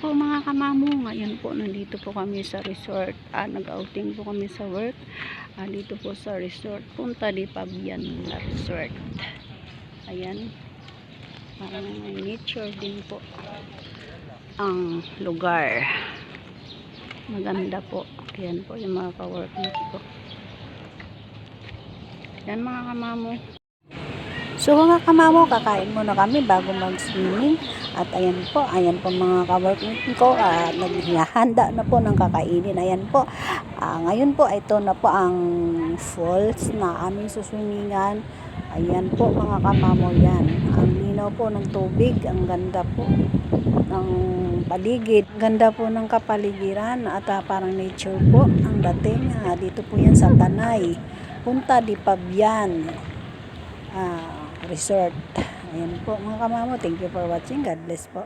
po mga kamamo, ngayon po nandito po kami sa resort. Ah, nag-outing po kami sa work. Ah, dito po sa resort, Punta di Pabian na resort. Ayan. Parang nature din po ang lugar. Maganda po. Ayan po yung mga ka-workmate ko. Yan mga kamamo. So mga kamamo, kakain muna kami bago mag-swimming. At ayan po, ayan po mga ka-workmate ko, ah, naghihanda na po ng kakainin. Ayan po, ah, ngayon po, ito na po ang falls na aming suswimingan. Ayan po mga kamamo yan. Ang linaw po ng tubig, ang ganda po ng paligid. Ganda po ng kapaligiran at ah, parang nature po ang dating. Ah, dito po yan sa Tanay. Punta di Pabian ah, Resort. Ayan po mga kamamo. Thank you for watching. God bless po.